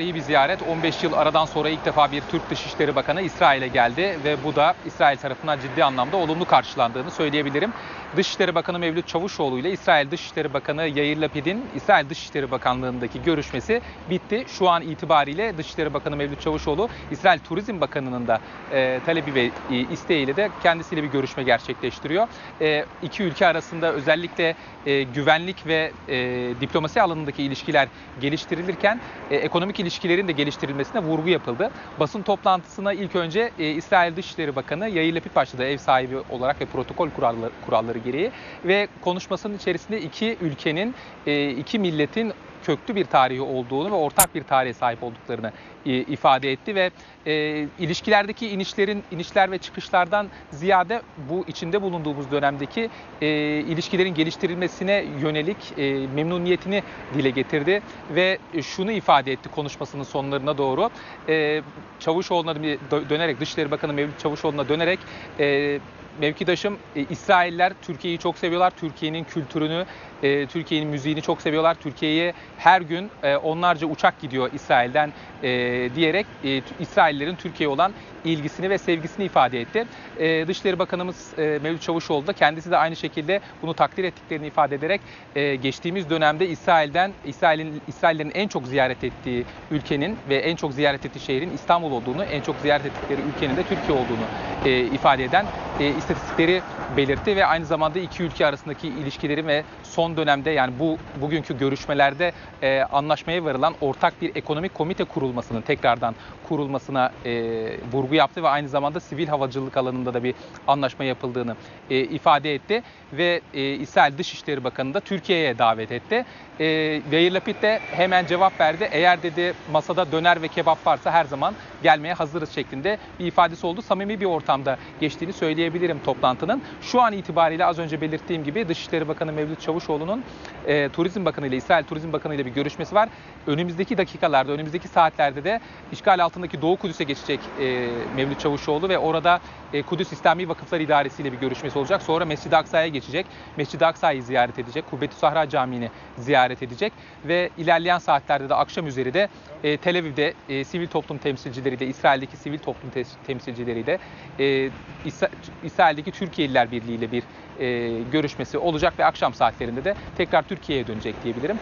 İyi bir ziyaret. 15 yıl aradan sonra ilk defa bir Türk Dışişleri Bakanı İsrail'e geldi ve bu da İsrail tarafından ciddi anlamda olumlu karşılandığını söyleyebilirim. Dışişleri Bakanı Mevlüt Çavuşoğlu ile İsrail Dışişleri Bakanı Yair Lapid'in İsrail Dışişleri Bakanlığı'ndaki görüşmesi bitti. Şu an itibariyle Dışişleri Bakanı Mevlüt Çavuşoğlu İsrail Turizm Bakanı'nın da e, talebi ve e, isteğiyle de kendisiyle bir görüşme gerçekleştiriyor. E, iki ülke arasında özellikle e, güvenlik ve e, diplomasi alanındaki ilişkiler geliştirilirken e, ekonomik ilişkilerin de geliştirilmesine vurgu yapıldı. Basın toplantısına ilk önce e, İsrail Dışişleri Bakanı Yair Lapid başladı ev sahibi olarak ve protokol kuralları, kuralları gereği ve konuşmasının içerisinde iki ülkenin, e, iki milletin köklü bir tarihi olduğunu ve ortak bir tarihe sahip olduklarını e, ifade etti ve e, ilişkilerdeki inişlerin inişler ve çıkışlardan ziyade bu içinde bulunduğumuz dönemdeki e, ilişkilerin geliştirilmesine yönelik e, memnuniyetini dile getirdi ve şunu ifade etti konuşmasının sonlarına doğru. E, Çavuşoğlu'na dönerek Dışişleri Bakanı Mevlüt Çavuşoğlu'na dönerek e, mevkidaşım e, İsrailler Türkiye'yi çok seviyorlar. Türkiye'nin kültürünü, e, Türkiye'nin müziğini çok seviyorlar. Türkiye'ye her gün e, onlarca uçak gidiyor İsrail'den e, diyerek e, İsraillerin Türkiye'ye olan ilgisini ve sevgisini ifade etti. E, Dışişleri Bakanımız e, Mevlüt Çavuşoğlu da kendisi de aynı şekilde bunu takdir ettiklerini ifade ederek e, geçtiğimiz dönemde İsrail'den İsrail'in İsraillerin en çok ziyaret ettiği ülkenin ve en çok ziyaret ettiği şehrin İstanbul olduğunu, en çok ziyaret ettikleri ülkenin de Türkiye olduğunu e, ifade eden e, istatistikleri belirtti ve aynı zamanda iki ülke arasındaki ilişkileri ve son dönemde yani bu bugünkü görüşmelerde e, anlaşmaya varılan ortak bir ekonomik komite kurulmasının tekrardan kurulmasına e, vurgu yaptı ve aynı zamanda sivil havacılık alanında da bir anlaşma yapıldığını e, ifade etti ve e, İsrail Dışişleri Bakanı da Türkiye'ye davet etti. E, Yair Lapid de hemen cevap verdi. Eğer dedi masada döner ve kebap varsa her zaman gelmeye hazırız şeklinde bir ifadesi oldu. Samimi bir ortamda geçtiğini söyleyebilirim toplantının. Şu an itibariyle az önce belirttiğim gibi Dışişleri Bakanı Mevlüt Çavuşoğlu'nun e, Turizm Bakanı ile İsrail Turizm Bakanı ile bir görüşmesi var. Önümüzdeki dakikalarda, önümüzdeki saatlerde de işgal altındaki Doğu Kudüs'e geçecek e, Mevlüt Çavuşoğlu ve orada e, Kudüs İslami Vakıflar İdaresi ile bir görüşmesi olacak. Sonra Mescid-i Aksa'ya geçecek. Mescid-i Aksa'yı ziyaret edecek. Kubbetü Sahra Camii'ni ziyaret edecek ve ilerleyen saatlerde de akşam üzeri de e, Tel Aviv'de e, sivil toplum temsilcileri de İsrail'deki sivil toplum te- temsilcileri de e, İsra- İsrail'deki Türkiye'liler Birliği ile bir e, görüşmesi olacak ve akşam saatlerinde de tekrar Türkiye'ye dönecek diyebilirim.